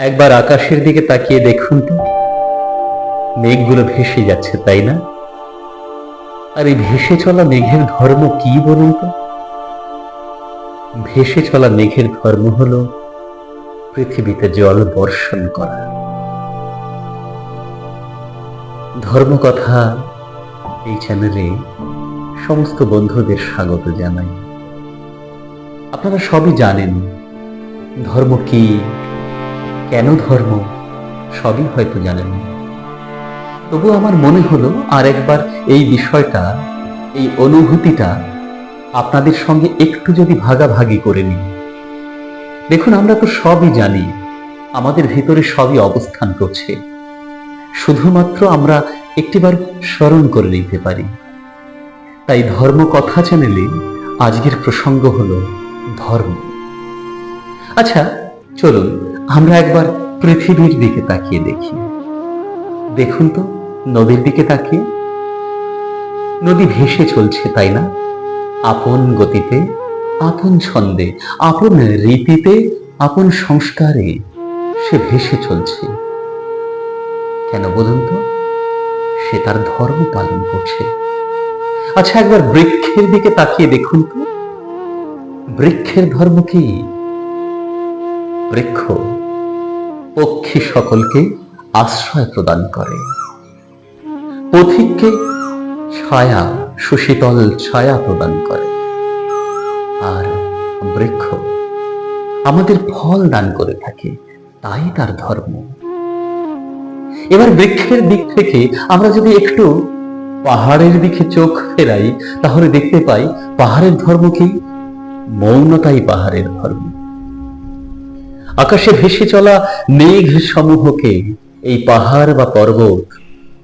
একবার আকাশের দিকে তাকিয়ে দেখুন তো। মেঘগুলো ভেসে যাচ্ছে, তাই না? আর এই ভেসে চলা মেঘের ধর্ম কি বলুন তো? ভেসে চলা মেঘের ধর্ম হলো পৃথিবীতে জল বর্ষণ করা। ধর্মকথা এই চ্যানেলে সমস্ত বন্ধুদের স্বাগত জানাই। আপনারা সবই জানেন ধর্ম কি কেন ধর্ম? সবই হয়তো জানেন। তবু আমার মনে হলো আর একবার এই বিষয়টা, এই অনুভূতিটা আপনাদের সঙ্গে একটু যদি ভাগাভাগি করে নিই। দেখুন, আমরা তো সবই জানি, আমাদের ভিতরে সবই অবস্থান করছে। শুধুমাত্র আমরা একটিবার স্মরণ করে নিতে পারি। তাই ধর্ম কথা চ্যানেলে আজকের প্রসঙ্গ হলো ধর্ম। আচ্ছা চলুন। আমরা একবার পৃথিবীর দিকে তাকিয়ে দেখি। দেখুন তো, নদীর দিকে তাকিয়ে। নদী ভেসে চলছে, তাই না? আপন গতিতে, আপন ছন্দে, আপন রীতিতে, আপন সংস্কারে সে ভেসে চলছে। কেন বলুন তো, সে তার ধর্ম পালন করছে। আচ্ছা একবার বৃক্ষের দিকে তাকিয়ে দেখুন তো। বৃক্ষের ধর্ম কি? বৃক্ষ পক্ষী সকলকে আশ্রয় প্রদান করে। পথিককে ছায়া, সুশীতল ছায়া প্রদান করে। আর বৃক্ষ আমাদের ফল দান করে থাকে, তাই তার ধর্ম। এবার বৃক্ষের দিক থেকে আমরা যদি একটু পাহাড়ের দিকে চোখ ফেরাই, তাহলে দেখতে পাই পাহাড়ের ধর্ম কি? মৌনতাই পাহাড়ের ধর্ম। আকাশে ভেসে চলা মেঘ সমূহকে এই পাহাড় বা পর্বত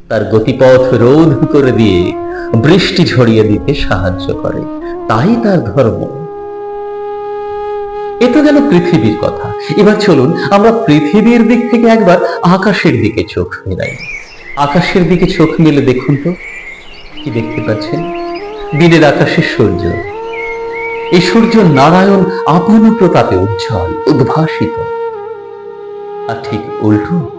তার গতিপথ রোধ করে দিয়ে বৃষ্টি ঝরিয়ে দিতে সাহায্য করে। তাই তার ধর্ম। এ তো গেল পৃথিবীর কথা। এবার চলুন আমরা পৃথিবীর দিক থেকে একবার আকাশের দিকে চোখ ফেরাই আকাশের দিকে চোখ মেলে দেখুন তো। কি দেখতে পাচ্ছেন? দিনের আকাশে সূর্য। এই সূর্য নারায়ণ আপন প্রতাপে উজ্জ্বল, উদ্ভাসিত। আর ঠিক উল্টো,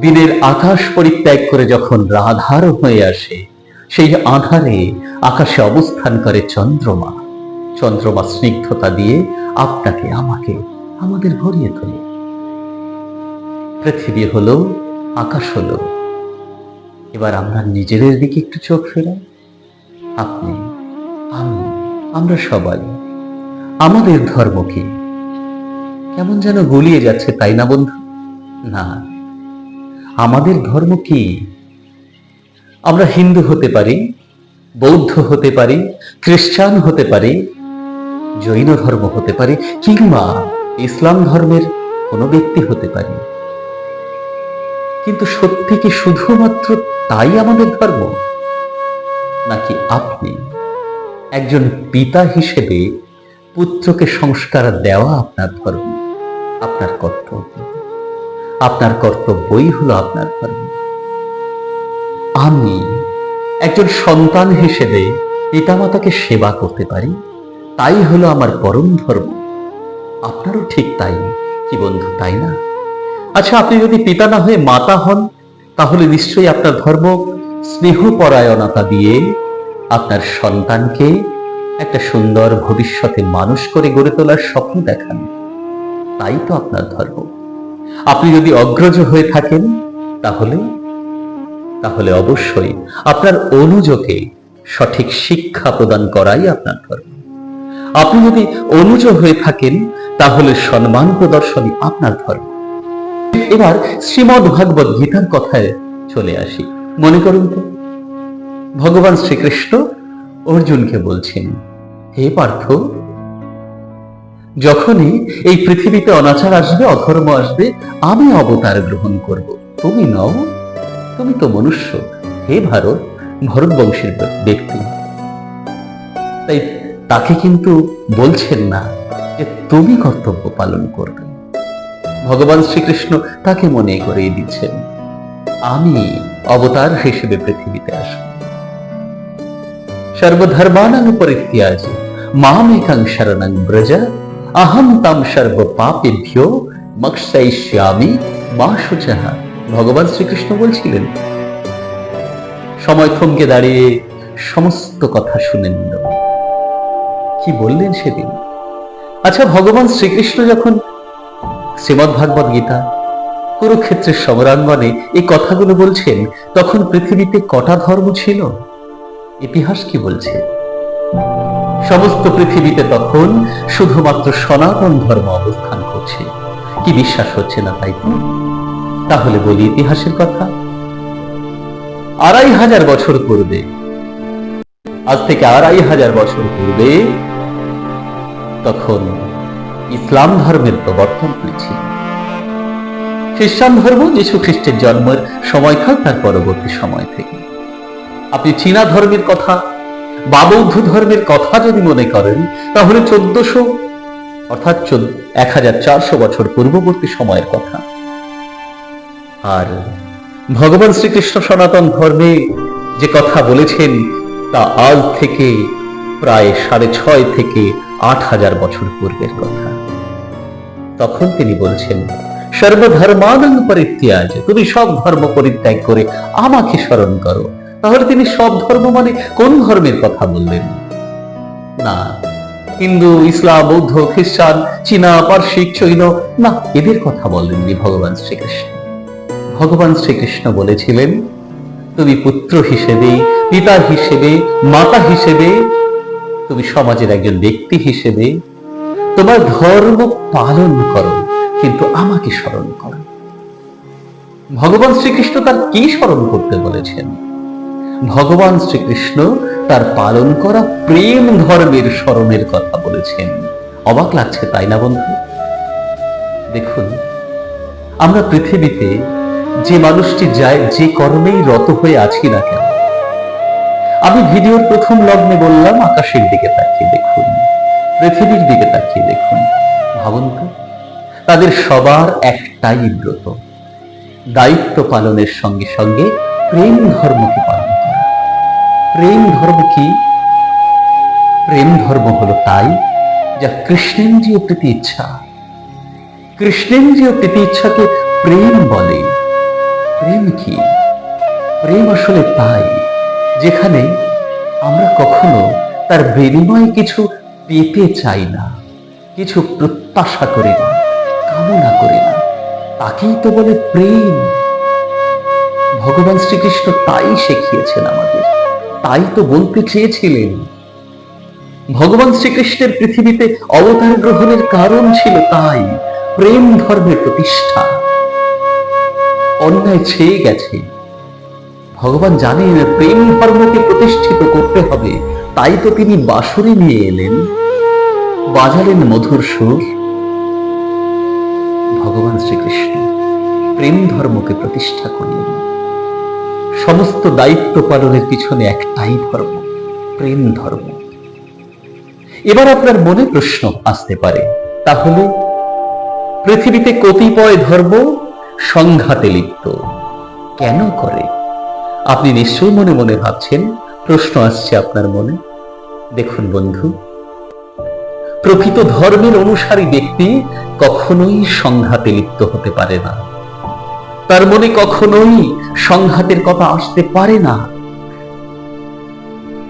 দিনের আকাশ পরিত্যাগ করে যখন রাধার হয়ে আসে, সেই আধারে আকাশে অবস্থান করে চন্দ্রমা। চন্দ্রমা স্নিগ্ধতা দিয়ে আপনাকে, আমাকে, আমাদের ভরিয়ে তোলে। পৃথিবী হলো, আকাশ হলো। এবার আমরা নিজেদের দিকে একটু চোখ ফেরাই আপনি আমরা সবাই। আমাদের ধর্ম কি? কেমন যেন গুলিয়ে যাচ্ছে, তাই না বন্ধু? না। আমাদের ধর্ম কি? আমরা হিন্দু হতে পারি, বৌদ্ধ হতে পারি, খ্রিস্টান হতে পারি, জৈন ধর্ম হতে পারে, কিংবা ইসলাম ধর্মের কোনো ব্যক্তি হতে পারে। কিন্তু সত্যি কি শুধুমাত্র তাই আমাদের ধর্ম? নাকি আপনি? একজন পিতা হিসেবে পুত্রকে সংস্কার দেওয়া আপনার ধর্ম, আপনার কর্তব্য। আপনার কর্তব্যই হলো আপনার ধর্ম। আমি একজন সন্তান হিসেবে পিতামাতাকে সেবা করতে পারি, তাই হলো আমার পরম ধর্ম। আপনারও ঠিক তাই, কি বন্ধু, তাই না? আচ্ছা আপনি যদি পিতা না হয়ে মাতা হন, তাহলে নিশ্চয়ই আপনার ধর্ম স্নেহপরায়ণতা দিয়ে আপনার সন্তানকে একটা সুন্দর ভবিষ্যতে মানুষ করে গড়ে তোলার স্বপ্ন দেখান। তাই তো আপনার ধর্ম। আপনি যদি অগ্রজ হয়ে থাকেন, তাহলে তাহলে অবশ্যই আপনার অনুজকে সঠিক শিক্ষা প্রদান করাই আপনার ধর্ম। আপনি যদি অনুজ হয়ে থাকেন, তাহলে সম্মান প্রদর্শনই আপনার ধর্ম। এবার শ্রীমদ ভাগবত গীতার কথায় চলে আসি। মনে করুন তো? ভগবান শ্রীকৃষ্ণ অর্জুনকে বলছেন, হে পার্থ, যখনই এই পৃথিবীতে অনাচার আসবে, অধর্ম আসবে, আমি অবতার গ্রহণ করব। তুমি নও, তুমি তো মনুষ্য। হে ভারত ভরত বংশের ব্যক্তি। তাই তাকে কিন্তু বলছেন না যে তুমি কর্তব্য পালন করবে। ভগবান শ্রীকৃষ্ণ তাকে মনে করিয়ে দিচ্ছেন, আমি অবতার হিসেবে পৃথিবীতে আসব। সর্বধর্মানাং পরিত্যাজ শরণং ব্রজ তাম সর্ব মা ভগবান শ্রীকৃষ্ণ বলছিলেন, সময় থমকে দাঁড়িয়ে সমস্ত কথা শুনে নিল। কি বললেন সেদিন? আচ্ছা ভগবান শ্রীকৃষ্ণ যখন শ্রীমদ ভাগবত গীতা, কুরুক্ষেত্রের সমরাঙ্গনে এই কথাগুলো বলছেন, তখন পৃথিবীতে কটা ধর্ম ছিল? ইতিহাস কি বলছে? সমস্ত পৃথিবীতে তখন শুধুমাত্র সনাতন ধর্ম অবস্থান করছে। কি বিশ্বাস হচ্ছে না তাই তো? তাহলে বলি ইতিহাসের কথা। আড়াই হাজার বছর পূর্বে, আজ থেকে আড়াই হাজার বছর পূর্বে, তখন ইসলাম ধর্মের প্রবর্তন হয়েছিল খ্রিস্টান ধর্ম যীশু খ্রিস্টের জন্মের সময়কাল তার পরবর্তী সময় থেকে। আপনি চীনা ধর্মের কথা, বা বৌদ্ধ ধর্মের কথা যদি মনে করেন, তাহলে চোদ্দশো, অর্থাৎ এক হাজার চারশো বছর পূর্ববর্তী সময়ের কথা। আর ভগবান শ্রীকৃষ্ণ সনাতন ধর্মে যে কথা বলেছেন, তা আজ থেকে প্রায় সাড়ে ছয় থেকে আট হাজার বছর পূর্বের কথা। তখন তিনি বলছেন, সর্বধর্মানন্দ পরিত্যাজ তুমি সব ধর্ম পরিত্যাগ করে আমাকে স্মরণ করো। তাহলে তিনি সব ধর্ম মানে কোন ধর্মের কথা বললেন? না, হিন্দু, ইসলাম, বৌদ্ধ, খ্রিস্টান, চীনা পার্শ্বিক চৈন, না, এদের কথা বলেননি ভগবান শ্রীকৃষ্ণ। ভগবান শ্রীকৃষ্ণ বলেছিলেন, তুমি পুত্র হিসেবে, পিতা হিসেবে, মাতা হিসেবে, তুমি সমাজের একজন ব্যক্তি হিসেবে, তোমার ধর্ম পালন করো, কিন্তু আমাকে স্মরণ করো। ভগবান শ্রীকৃষ্ণ তার কি স্মরণ করতে বলেছেন? ভগবান শ্রীকৃষ্ণ তার পালন করা প্রেম ধর্মের স্মরণের কথা বলেছেন। অবাক লাগছে তাই না বন্ধু? দেখুন, আমরা পৃথিবীতে যে মানুষটি যায়, যে কর্মেই রত হয়ে আছি না কেন? আমি ভিডিওর প্রথম লগ্নে বললাম, আকাশের দিকে তাকিয়ে দেখুন, পৃথিবীর দিকে তাকিয়ে দেখুন। ভাবুন তো, তাদের সবার একটাই ব্রত, দায়িত্ব পালনের সঙ্গে সঙ্গে প্রেম ধর্মকে পালন প্রেম ধর্ম কি? প্রেম ধর্ম হলো তাই যা কৃষ্ণেন্দ্রীয় প্রীতি ইচ্ছা। কৃষ্ণেন্দ্রীয় প্রীতি ইচ্ছাকে প্রেম বলে। প্রেম কি? প্রেম আসলে তাই যেখানে আমরা কখনো তার বিনিময়ে কিছু পেতে চাই না, কিছু প্রত্যাশা করি না, কামনা করি না। তাকেই তো বলে প্রেম। ভগবান শ্রীকৃষ্ণ তাই শিখিয়েছেন আমাদের। তাই তো বলতে চেয়েছিলেন। ভগবান শ্রীকৃষ্ণের পৃথিবীতে অবতার গ্রহণের কারণ ছিল তাই প্রেম ধর্মের প্রতিষ্ঠা। অন্যায় ছেয়ে গেছে। ভগবান জানেন প্রেম ধর্মকে প্রতিষ্ঠিত করতে হবে, তাই তো তিনি বাসুরি নিয়ে এলেন। বাজালেন মধুর সুর। ভগবান শ্রীকৃষ্ণ প্রেম ধর্মকে প্রতিষ্ঠা করলেন। সমস্ত দায়িত্ব পালনের পিছনে একটাই ধর্ম, প্রেম ধর্ম। এবার আপনার মনে প্রশ্ন আসতে পারে, তাহলে পৃথিবীতে কতিপয় ধর্ম সংঘাতে লিপ্ত। কেন করে? আপনি নিশ্চয়ই মনে মনে ভাবছেন, প্রশ্ন আসছে আপনার মনে। দেখুন বন্ধু, প্রকৃত ধর্মের অনুসারী ব্যক্তি কখনোই সংঘাতে লিপ্ত হতে পারে না। তার মনে কখনোই সংঘাতের কথা আসতে পারে না।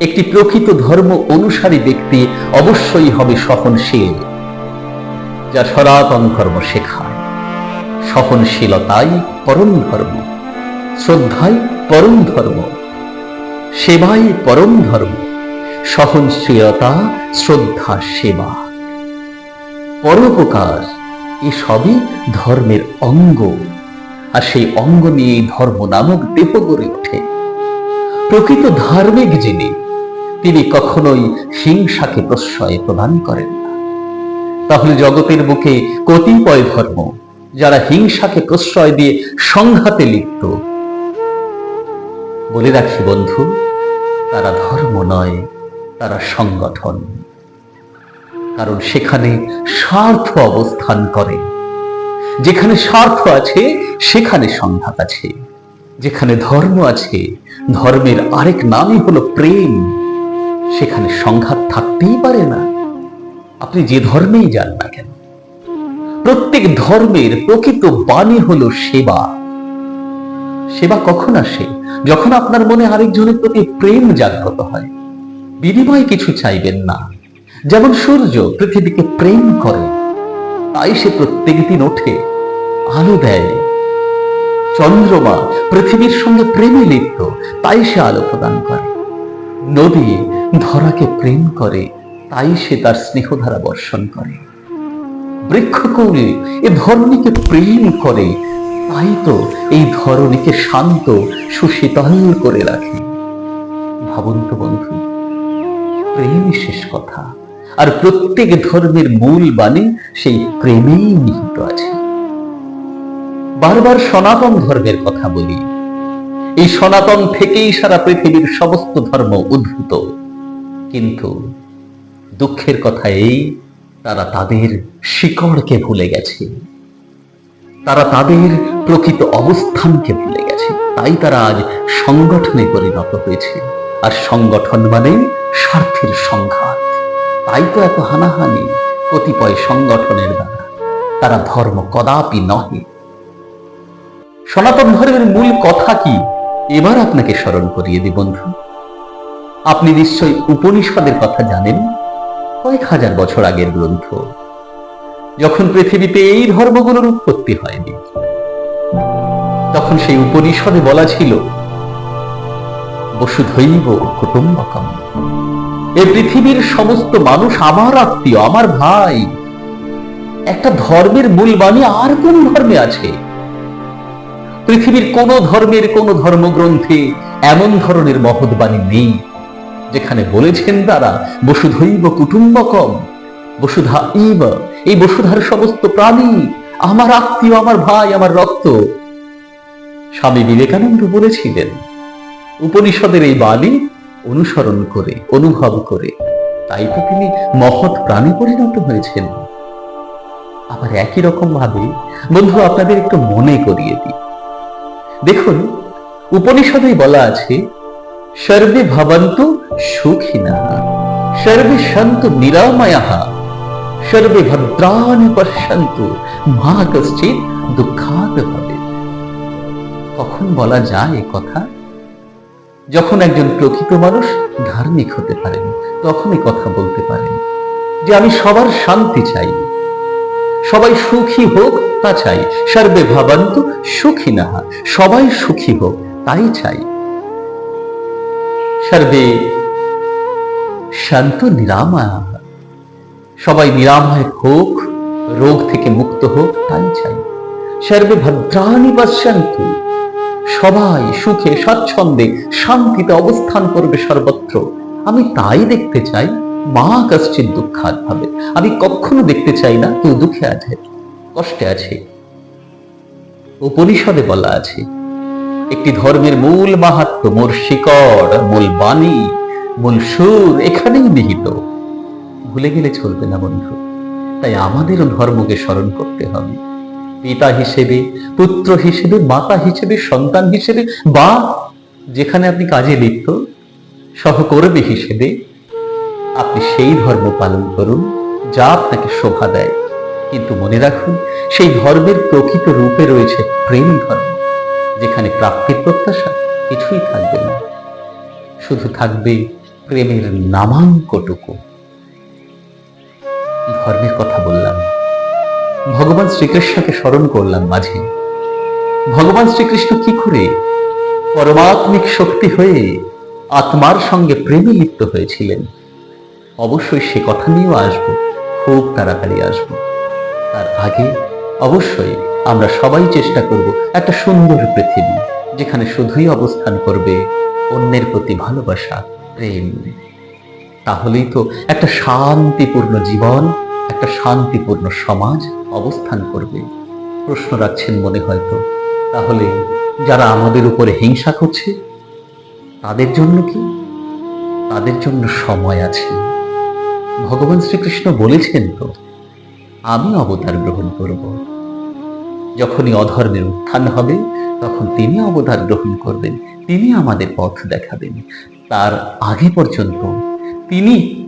একটি প্রকৃত ধর্ম অনুসারী ব্যক্তি অবশ্যই হবে সহনশীল, যা সনাতন ধর্ম শেখায়। সহনশীলতাই পরম ধর্ম, শ্রদ্ধাই পরম ধর্ম, সেবাই পরম ধর্ম, সহনশীলতা, শ্রদ্ধা, সেবা। পরোপকার এসবই ধর্মের অঙ্গ। আর সেই অঙ্গ নিয়ে ধর্ম নামক দেহ গড়ে ওঠে। প্রকৃত ধার্মিক যিনি, তিনি কখনোই হিংসাকে প্রশ্রয় প্রদান করেন না। তাহলে জগতের বুকে কতিপয় ধর্ম, যারা হিংসাকে প্রশ্রয় দিয়ে সংঘাতে লিপ্ত, বলে রাখি বন্ধু, তারা ধর্ম নয়, তারা সংগঠন। কারণ সেখানে স্বার্থ অবস্থান করে। যেখানে স্বার্থ আছে, সেখানে সংঘাত আছে। যেখানে ধর্ম আছে, ধর্মের আরেক নামই হলো প্রেম। সেখানে সংঘাত থাকতেই পারে না। আপনি যে ধর্মেই যান না কেন? প্রত্যেক ধর্মের প্রকৃত বাণী হলো সেবা। সেবা কখন আসে? যখন আপনার মনে আরেকজনের প্রতি প্রেম জাগ্রত হয়। বিনিময় কিছু চাইবেন না। যেমন সূর্য পৃথিবীকে প্রেম করে। তাই সে প্রত্যেক দিন ওঠে, আলো দেয়। চন্দ্রমা পৃথিবীর সঙ্গে প্রেমে লিপ্ত, তাই সে আলো প্রদান করে। নদী ধরাকে প্রেম করে, তাই সে তার স্নেহধারা বর্ষণ করে। বৃক্ষকৌলে এ ধরণীকে প্রেম করে, তাই তো এই ধরণীকে শান্ত, সুশীতল করে রাখে। ভাবন্ত বন্ধু, প্রেমই শেষ কথা। আর প্রত্যেক ধর্মের মূল বাণী সেই প্রেমেই নিহিত আছে। বারবার সনাতন ধর্মের কথা বলি। এই সনাতন থেকেই সারা পৃথিবীর সমস্ত ধর্ম উদ্ভূত। কিন্তু দুঃখের কথা এই, তারা তাদের শিকড়কে ভুলে গেছে। তারা তাদের প্রকৃত অবস্থানকে ভুলে গেছে। তাই তারা আজ সংগঠনে পরিণত হয়েছে। আর সংগঠন মানে স্বার্থের সংঘাত। তাই তো এত হানাহানি? কতিপয় সংগঠনের দ্বারা। তারা ধর্ম কদাপি নহে। সনাতন ধর্মের মূল কথা কি? এবার আপনাকে স্মরণ করিয়ে দিই বন্ধু। আপনি নিশ্চয়ই উপনিষদের কথা জানেন? কয়েক হাজার বছর আগের গ্রন্থ। যখন পৃথিবীতে এই ধর্মগুলোর উৎপত্তি হয়নি, তখন সেই উপনিষদে বলা ছিল, বসুধৈব কুটুম্বকম। এই পৃথিবীর সমস্ত মানুষ আমার আত্মীয়, আমার ভাই। একটা ধর্মের মূল বাণী আর কোন ধর্মে আছে? পৃথিবীর কোন ধর্মের কোন ধর্মগ্রন্থে এমন ধরনের মহৎ বাণী নেই, যেখানে বলেছেন তারা, বসুধৈব কুটুম্বকম, বসুধা ইব, এই বসুধার সমস্ত প্রাণী, আমার আত্মীয়, আমার ভাই, আমার রক্ত। স্বামী বিবেকানন্দ বলেছিলেন, উপনিষদের এই বাণী অনুসরণ করে, অনুভব করে। তাই তো তিনি মহৎ প্রাণী পরিণত হয়েছেন। আবার একই রকম ভাবে, বন্ধু, আপনাদের একটু মনে করিয়ে দিই। দেখুন, উপনিষদেই বলা আছে, সর্বে ভবন্তু সুখিনা, সর্বে সন্তু নিরাময়া, সর্বে ভদ্রাণি পশ্যন্তু মা কশ্চিৎ দুঃখাত হবে কখন বলা যায় কথা? যখন একজন প্রকৃত মানুষ ধার্মিক হতে পারেন, তখনই কথা বলতে পারেন যে আমি সবার শান্তি চাই। সবাই সুখী হোক, তা চাই। সর্বে ভাবান্ত সুখী না সবাই সুখী হোক, তাই চাই। সর্বে শান্ত নিরাময়, সবাই নিরাময় হোক, রোগ থেকে মুক্ত হোক, তাই চাই। সর্বে ভদ্রাণী পশ্যন্তু সবাই সুখে স্বচ্ছন্দে শান্তিতে অবস্থান করবে সর্বত্র। আমি তাই দেখতে চাই, মা কশ্চিত দুঃখাত ভাবে। আমি কখনো দেখতে চাই না, কেউ দুঃখে আছে, কষ্টে আছে। উপনিষদে বলা আছে, একটি ধর্মের মূল মাহাত্ম, মূল শিকড়, মূল বাণী, মূল সুর, এখানেই নিহিত। ভুলে গেলে চলবে না বন্ধু, তাই আমাদেরও ধর্মকে স্মরণ করতে হবে। পিতা হিসেবে, পুত্র হিসেবে, মাতা হিসেবে, সন্তান হিসেবে, বা যেখানে আপনি কাজে লিপ্ত, সহকর্মী হিসেবে, আপনি সেই ধর্ম পালন করুন যা আপনাকে শোভা দেয়। কিন্তু মনে রাখুন, সেই ধর্মের প্রকৃত রূপে রয়েছে প্রেম ধর্ম, যেখানে প্রাপ্তির প্রত্যাশা কিছুই থাকবে না। শুধু থাকবে প্রেমের নামাঙ্কটুকু। ধর্মের কথা বললাম। ভগবান শ্রীকৃষ্ণকে স্মরণ করলাম মাঝে। ভগবান শ্রীকৃষ্ণ কি করে পরমাত্মিক শক্তি হয়ে আত্মার সঙ্গে প্রেমে লিপ্ত হয়েছিলেন? অবশ্যই সে কথা নিয়েও আসব, খুব তাড়াতাড়ি আসব। তার আগে অবশ্যই আমরা সবাই চেষ্টা করব একটা সুন্দর পৃথিবী, যেখানে শুধুই অবস্থান করবে অন্যের প্রতি ভালোবাসা, প্রেম। তাহলেই তো একটা শান্তিপূর্ণ জীবন একটা শান্তিপূর্ণ সমাজ অবস্থান করবে। প্রশ্ন রাখছেন মনে হয়তো, তাহলে যারা আমাদের উপরে হিংসা করছে, তাদের জন্য কি? তাদের জন্য সময় আছে। ভগবান শ্রীকৃষ্ণ বলেছেন তো, আমি অবতার গ্রহণ করব। যখনই অধর্মের উত্থান হবে, তখন তিনি অবতার গ্রহণ করবেন, তিনি আমাদের পথ দেখাবেন। তার আগে পর্যন্ত তিনি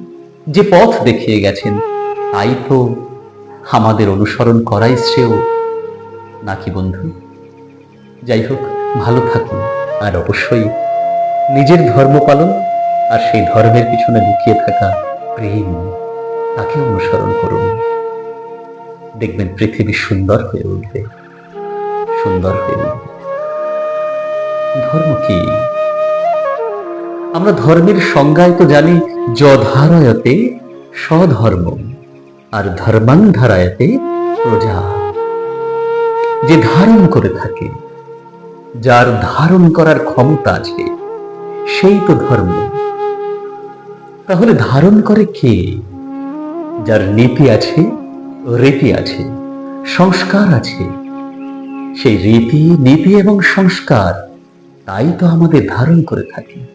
যে পথ দেখিয়ে গেছেন তাই তো আমাদের অনুসরণ করাই শ্রেয়। নাকি বন্ধু? যাই হোক, ভালো থাকুন, আর অবশ্যই নিজের ধর্ম পালন আর সেই ধর্মের পিছনে লুকিয়ে থাকা প্রেম, তাকে অনুসরণ করুন। দেখবেন পৃথিবী সুন্দর হয়ে উঠবে, সুন্দর হয়ে উঠবে। ধর্ম কি? আমরা ধর্মের সংজ্ঞায় তো জানি যধারয়তে স্বধর্ম আর ধর্মান্ধারায়তে প্রজা। যে ধারণ করে থাকে, যার ধারণ করার ক্ষমতা আছে, সেই তো ধর্ম। তাহলে ধারণ করে কে? যার নীতি আছে, রীতি আছে, সংস্কার আছে। সেই রীতি, নীতি এবং সংস্কার তাই তো আমাদের ধারণ করে থাকে।